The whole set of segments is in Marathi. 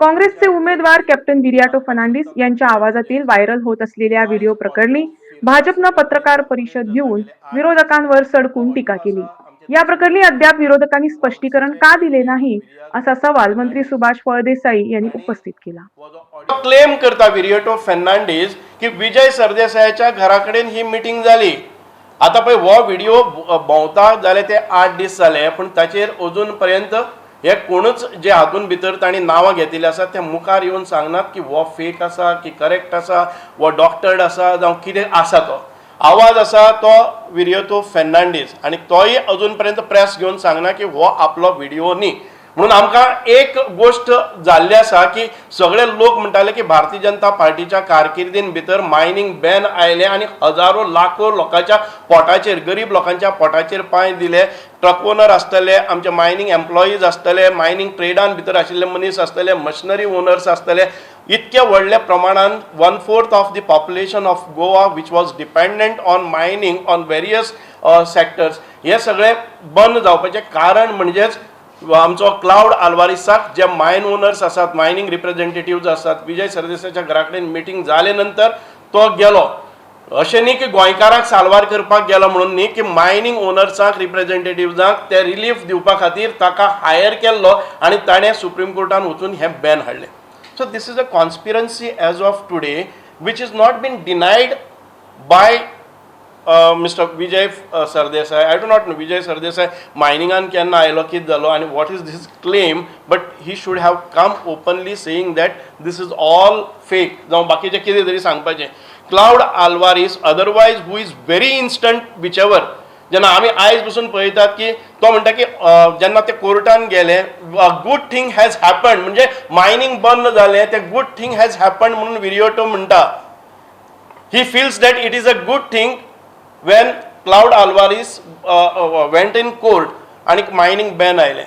काँग्रेसचे उमेदवार कॅप्टन बिरियाटो फर्नांडिस यांच्या आवाजातील व्हायरल होत असलेल्या व्हिडिओ प्रकरणी भाजपनं पत्रकार परिषद घेऊन विरोधकांवर सडकून टीका केली. या प्रकरणी अद्याप विरोधकांनी स्पष्टीकरण का दिले नाही असा सवाल मंत्री सुभाष फळदेसाई यांनी उपस्थित केला. क्लेम करता विरियटो फेर्नांडीस की विजय सरदेसायाच्या घराकडेन ही मिटिंग झाली. आता पळय हो व्हिडिओ भोंवता जाले ते आठ दीस जाले पण ताचेर अजून पर्यंत हे कोणूच जे हातून भितर तांणी नांवां घेतिल्लीं आसात ते मुखार येवन सांगनात की हो फेक आसा की करेक्ट आसा हो डॉक्टर्ड आसा जावं कितें आसा तो. आवाज आसा तो विरियतो फेर्नांडीस. आनी तोय अजून पर्यंत प्रेस घेवन सांगना की हो आपलो व्हिडिओ न्ही म्हणून आमकां एक गोश्ट जाल्ली आसा की सगळे लोक म्हणटाले की भारतीय जनता पार्टीच्या कारकिर्दीन भितर मायनींग बॅन आयले आनी हजारो लाखो लोकांच्या पोटाचेर गरीब लोकांच्या पोटाचेर पांय दिले. ट्रक ओनर आसतले आमचे मायनींग एम्प्लॉईज आसतले मायनींग ट्रेडान भितर आशिल्ले मनीस आसतले मशिनरी ओनर्स आसतले इतके व्हडल्या प्रमाणान one fourth of the population of Goa which was dependent on mining on various sectors हे सगळे बंद जावपाचें कारण म्हणजेच आमचो क्लाउड आल्वारिसाक जे मायन ओनर्स आसात मायनींग रिप्रेझेंटेटिव्ह आसात विजय सरदेसाच्या घरा कडेन मिटींग जाले नंतर तो गेलो. अशें न्ही की गोंयकाराक साल्वार करपाक गेलो म्हणून न्ही की मायनींग ओनर्सांक रिप्रेझेंटेटिव्जांक ते रिलीफ दिवपा खातीर ताका हायर केल्लो आनी ताणें सुप्रीम कोर्टान वचून हें बॅन हाडलें. So this is a conspiracy as of today which is not been denied by mister Vijay Sardesai I do not know Vijay Sardesai मायनिंगान केन्ना आयलो कितें जालो आनी what is this claim but he should have come openly saying that this is all fake जावं बाकीचें कितें तरी सांगपाचें Claude Alvares otherwise who is very instant whichever जेन्ना आमी आयज बसून पळयतात की तो म्हणटा की जेन्ना ते कोर्टान गेले गूड थिंग हॅज हॅपन म्हणजे मायनींग बंद जालें तें गूड थिंग हॅज हॅपन म्हणून विरियोटो म्हणटा he feels that it is a good thing when Cloud Alvarez uh, uh, went in court आणि मायनींग बॅन आयलें.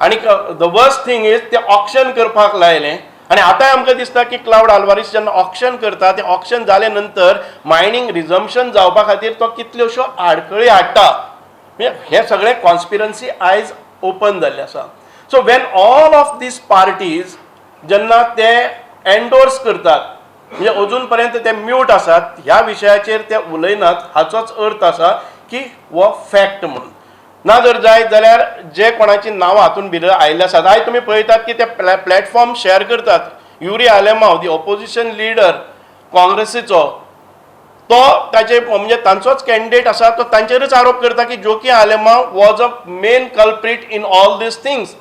आणि द वर्स्ट थिंग इज ते ऑक्शन करपाक लायलें. आणि आतांय आमकां दिसता की क्लावड आल्वारीस जेन्ना ऑक्शन करता ते ऑक्शन जाले नंतर मायनींग रिजम्पशन जावपा खातीर तो कितल्योश्यो आडखळी हाडटा. म्हणजे हे सगळें कॉन्स्पिरन्सी आयज ओपन जाल्लें आसा. So when all of these parties जेन्ना ते एन्डोर्स करतात म्हणजे अजून पर्यंत ते म्यूट आसात ह्या विशयाचेर ते उलयनात हाचोच अर्थ आसा की हो फॅक्ट म्हणून. ना जर जायत जाल्यार जे कोणाची नांवां हातून भितर आयिल्ली आसात. आयज तुमी पळयतात की ते प्लॅटफॉर्म शेअर करतात. Yuri Alemao the opposition leader काँग्रेसीचो तो ताचे म्हणजे तांचोच कॅन्डिडेट आसा तो तांचेरच आरोप करता की Joaquim Alemao was a main culprit in all these things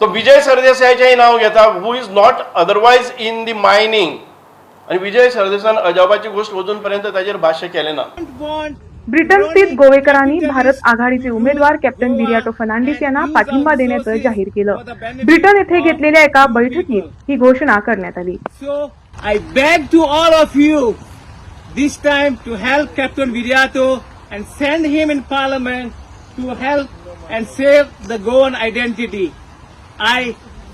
तो विजय सरदेसायाचेंय नांव घेता who is not otherwise in the mining आणि विजय सरदेसान अजाबाची गोष्ट अजून पर्यंत ताचेर भाष्य केलें ना ब्रिटन स्थित गोवेकरांनी भारत आघाडीचे उमेदवार कॅप्टन बिरियाटो फर्नांडिस यांना पाठिंबा देण्याचं जाहीर केलं. ब्रिटन येथे घेतलेल्या एका बैठकीत ही घोषणा करण्यात आली. So I beg to all of you this time to help Captain Viriato and send him in Parliament to help and save the Goan identity. I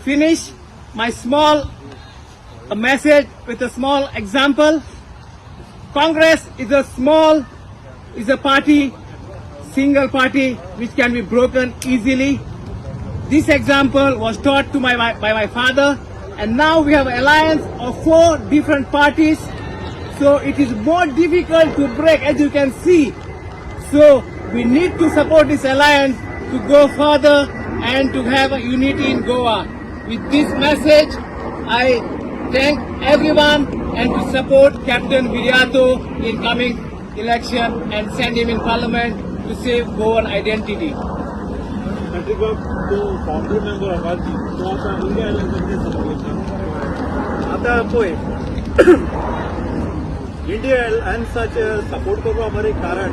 finish my small a message with a small example. Congress is a small, is a party, single party which can be broken easily. This example was taught to my, by my father, and now we have an alliance of four different parties. So it is more difficult to break, as you can see. So we need to support this alliance to go further and to have a unity in Goa. With this message, I thank everyone and to support Captain Viriato in coming election and send him in parliament to save Goan identity. आतां पळय इंडिया एलायन्साचे सपोर्ट करपा बरें कारण.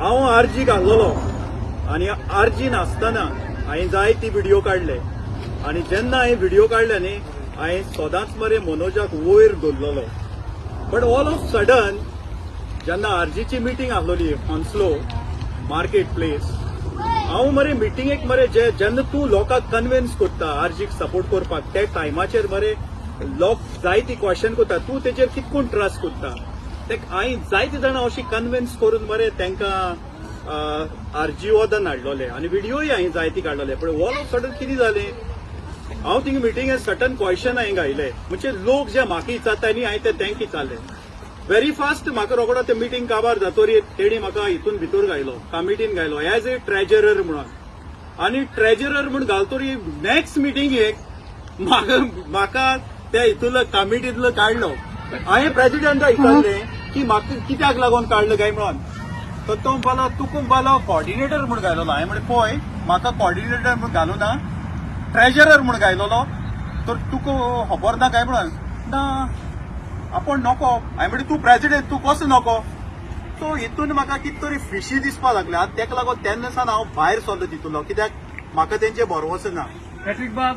हांव आरजीक आसलोलो आनी आरजी नासतना हांवें जायती व्हिडिओ काडले आनी जेन्ना हांवें व्हिडिओ काडले न्ही हांवें सदांच मरे मनोजाक वयर दवरलेलो बट ऑल ऑफ सडन जेन्ना आरजीची मिटींग आसलोली हॉन्सलो मार्केट प्लेस हांव मरे मिटिंगेक मरे जे जेन्ना तूं लोकांक कन्विन्स करता आरजीक सपोर्ट करपाक त्या टायमाचेर मरे लोक जायती क्वेश्चन करता तूं तेचेर कितकून ट्रस्ट करता? ते हांवें जायती जाणां अशी कन्विन्स करून मरे तांकां आरजी वदन हाडलोले. आनी व्हिडियोय हांवें जायती काडलोले पूण ऑल ऑफ सडन कितें जालें हांव थिंग मिटींग सटन क्वेश्चन हांवें घायले. म्हणजे लोक जे म्हाका न्ही हांवें ते तेंक विचारले व्हेरी फास्ट म्हाका रोकडो ते मिटींग काबार जातोरी तेणी म्हाका हितून भितर घायलो. कमिटीन घायलो? एज ए ट्रेजरर म्हणून. आनी ट्रेजरर म्हूण घालतोरी नेक्स्ट मिटींग म्हाका म्हाका त्या हितूंतलो कमिटींतलो काडलो हांवें प्रेसिडेंटा विचारले की म्हाका कित्याक लागून काडलो काय म्हणून तर तो म्हणपालो तुका म्हणपालो कॉर्डिनेटर म्हूण घालो हांवें म्हणलें पळय म्हाका कॉर्डिनेटर म्हूण घालूं ना ट्रेजरर म्हूण घायलोलो. तर तुका खबर ना काय म्हणून ना आपण नको. हांवें म्हणलें तूं प्रेसिडेंट तूं कसो नको? सो हितून म्हाका कितें तरी फिशी दिसपा लागले. आतां तेका लागून तेन्ना सावन हांव भायर सरलो तितूलो कित्याक? म्हाका तेंचे भरवोस ना. पॅट्रीक बाब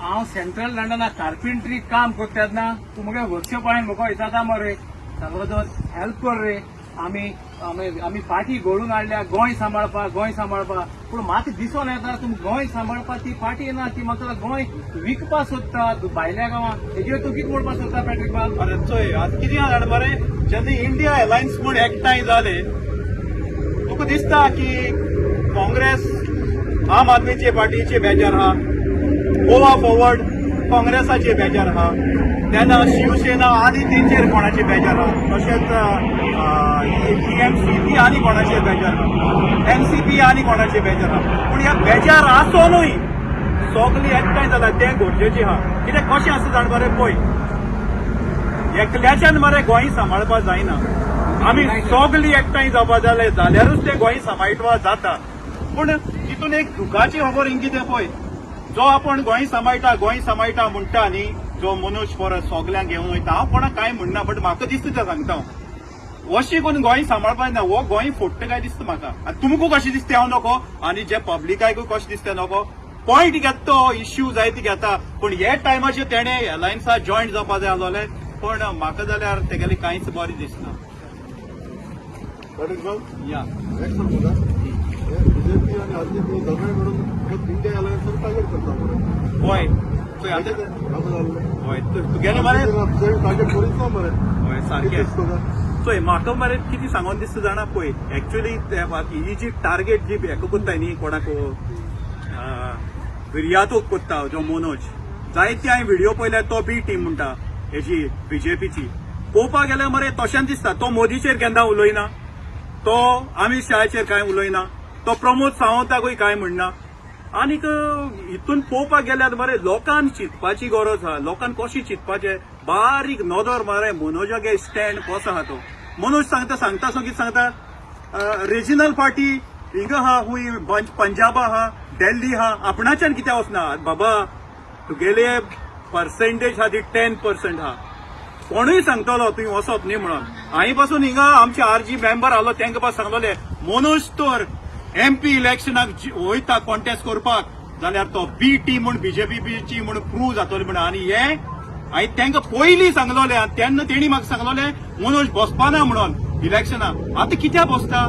हांव सेंट्रल लंडनाक कार्पेंट्री काम करता तेन्ना तूं म्हाका वर्कशॉपान म्हाका विचारता मरे सांगलो हेल्प कर रे. आमी आमी आमी फाटी घडून हाडल्या गोंय सांबाळपा गोंय सांबाळपा पूण म्हाका दिसून येता तुमी गोंय सांबाळपा ती फाटी ना ती म्हाका गोंय विकपा सोदता भायल्या गांवांत हेजेर तूं कितें म्हणपा सोदता पॅट्रीक बाल अरे चोय आतां कितें जाण मरे जेन्ना इंडिया एलायन्स म्हूण एकठांय जाले तुका दिसता की काँग्रेस आम आदमीचे पार्टीचे बेजार आहा गोवा फॉवर्ड काँग्रेसाचे बेजार आहा तेन्ना शिवसेना आनी तेंचेर कोणाचे बेजार आहा तशेंच टीएमसी आनी कोणाचे बेजार? आहा एनसीपी आनी कोणाचे बेजार? आहा पूण ह्या बेजार आसोनूय सगळीं एकठांय जाल्यार तें गरजेचें आहा कित्याक कशें आसा जाण मरे पळय एकल्याच्यान मरे गोंय सांबाळपा जायना आमी सगळीं एकठांय जावपा जाले जाल्यारूच ते गोंय सांबाळपा जाता. पूण तितून एक दुखाची खबर हिंग कितें पळय जो आपण गोंय सांबाळटा गोंय सांबाळटा म्हणटा न्ही जो मनोज परत सगल्यांक घेवन वयता हांव कोणाक कांय म्हणना बट म्हाका दिसता तें सांगता हांव अशी कोण गोंय सांबाळपा ना हो गोंय फोडटा काय दिसता म्हाका. आनी तुमकां कशें दिसता हांव नको? आनी जे पब्लिकायकूय कशें दिसता नको? पॉयंट घेता तो इश्यू जाय ती घेता. पूण हे टायमाचेर तेणे एलायन्सा जॉयंट जावपा जाय आसलोले. पण म्हाका जाल्यार तेगेलें कांयच बरें दिसना. या. बीजेपी आणि आरजेपी दोघांनी मिळून इंडिया अलायन्सवर टार्गेट करता होय. तुगेलें मरे? टार्गेट करीत ना होय सारकें पळय चोय म्हाका मरे कितें सांगून दिसता जाणा पळय एक्चुअली ही जी टार्गेट जी हेका कोत्ताय न्ही कोणाक विर्यातूक कोत्ता जो मनोज. जायते हांवें व्हिडिओ पळयल्या तो बी टीम म्हणटा हेजी बीजेपीची पळोवपाक गेल्यार मरे तशें दिसता तो मोदीचेर केन्ना उलयना. तो अमित शहाचेर कांय उलयना. तो प्रमोद सावंताकूय कांय म्हणना आनीक हितून पळोवपाक गेल्यार मरे लोकांक चिंतपाची गरज आहा लोकांक कशी चिंतपाचें? बारीक नदर मरे मनोजागे स्टँड कसो आहा तो मनोज सांगता सांगता सोगीत सांगता रिजनल पार्टी हिंग आहा हुई बंज- पंजाब आहा दिल्ली हा आपणाच्यान कित्याक वचनात बाबा तुगेले पर्सेंटेज हा ती टेन पर्सेंट हा. कोणूय सांगतलो तुवें वचप न्ही म्हणून. हांवें पासून हिंगा आमचे आर जी मेंबर आलो तांकां पास सांगलोले मनोज तर एमपी इलेक्शनाक वयता कॉन्टेस्ट करपाक. जाल्यार तो बी टी म्हूण टी म्हूण प्रूव जातलो म्हण आनी हे हांवें तांकां पयलीं सांगलोलें तेन्ना तेणी म्हाका सांगलोले मनोज बसपाना म्हणून इलेक्शनाक आतां कित्याक बसता?